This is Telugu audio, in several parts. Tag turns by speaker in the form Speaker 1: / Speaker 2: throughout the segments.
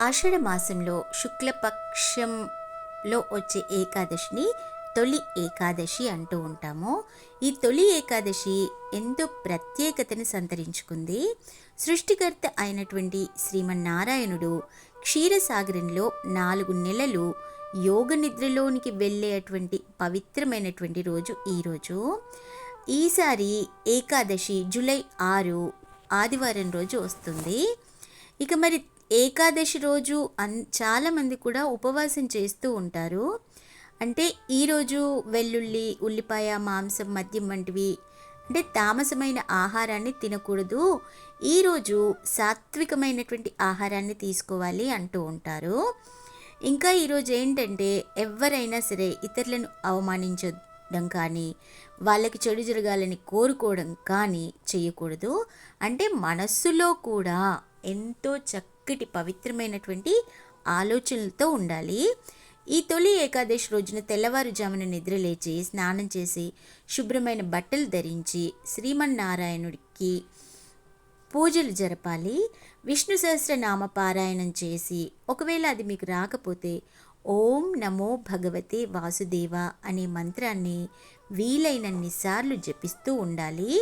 Speaker 1: ఆషాఢ మాసంలో శుక్లపక్షంలో వచ్చే ఏకాదశిని తొలి ఏకాదశి అంటూ ఉంటాము. ఈ తొలి ఏకాదశి ఎంతో ప్రత్యేకతను సంతరించుకుంది. సృష్టికర్త అయినటువంటి శ్రీమన్నారాయణుడు క్షీరసాగరంలో నాలుగు నెలలు యోగ నిద్రలోనికి వెళ్ళేటువంటి పవిత్రమైనటువంటి రోజు ఈరోజు ఈసారి ఏకాదశి జూలై ఆరు ఆదివారం రోజు వస్తుంది. ఇక మరి ఏకాదశి రోజు అన్ చాలామంది కూడా ఉపవాసం చేస్తూ ఉంటారు. అంటే ఈరోజు వెల్లుల్లి ఉల్లిపాయ మాంసం మద్యం వంటివి అంటే తామసమైన ఆహారాన్ని తినకూడదు. ఈరోజు సాత్వికమైనటువంటి ఆహారాన్ని తీసుకోవాలి అంటూ ఉంటారు. ఇంకా ఈరోజు ఏంటంటే ఎవరైనా సరే ఇతరులను అవమానించడం కానీ వాళ్ళకి చెడు జరగాలని కోరుకోవడం కానీ చేయకూడదు. అంటే మనస్సులో కూడా ఎంతో చక్కటి పవిత్రమైనటువంటి ఆలోచనలతో ఉండాలి. ఈ తొలి ఏకాదశి రోజున తెల్లవారుజామున నిద్రలేచి స్నానం చేసి శుభ్రమైన బట్టలు ధరించి శ్రీమన్నారాయణుడికి పూజలు జరపాలి. విష్ణు సహస్రనామ పారాయణం చేసి ఒకవేళ అది మీకు రాకపోతే ఓం నమో భగవతే వాసుదేవ అనే మంత్రాన్ని వీలైనన్ని సార్లు జపిస్తూ ఉండాలి.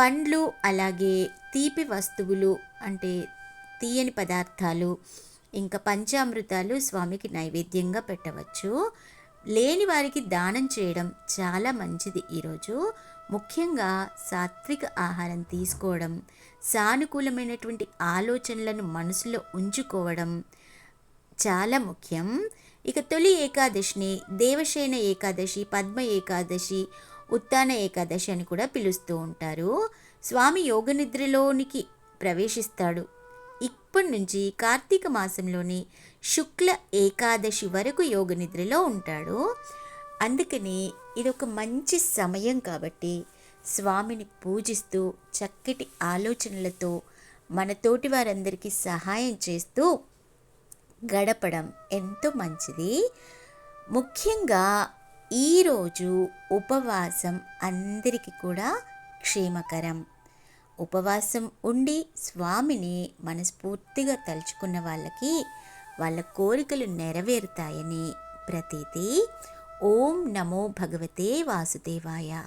Speaker 1: పండ్లు అలాగే తీపి వస్తువులు అంటే తీయని పదార్థాలు ఇంకా పంచామృతాలు స్వామికి నైవేద్యంగా పెట్టవచ్చు. లేని వారికి దానం చేయడం చాలా మంచిది ఈరోజు. ముఖ్యంగా సాత్విక ఆహారం తీసుకోవడం సానుకూలమైనటువంటి ఆలోచనలను మనసులో ఉంచుకోవడం చాలా ముఖ్యం. ఇక తొలి ఏకాదశిని దేవశైన ఏకాదశి పద్మ ఏకాదశి ఉత్తాన ఏకాదశి అని కూడా పిలుస్తూ ఉంటారు. స్వామి యోగనిద్రలోనికి ప్రవేశిస్తాడు. ఇప్పటి నుంచి కార్తీక మాసంలోని శుక్ల ఏకాదశి వరకు యోగనిద్రలో ఉంటాడు. అందుకని ఇది ఒక మంచి సమయం కాబట్టి స్వామిని పూజిస్తూ చక్కటి ఆలోచనలతో మన తోటి వారందరికీ సహాయం చేస్తూ గడపడం ఎంతో మంచిది. ముఖ్యంగా ఈరోజు ఉపవాసం అందరికీ కూడా క్షేమకరం. ఉపవాసం ఉండి స్వామిని మనస్ఫూర్తిగా తలుచుకున్న వాళ్ళకి వాళ్ళ కోరికలు నెరవేరుతాయని ప్రతీతి. ఓం నమో భగవతే వాసుదేవాయ.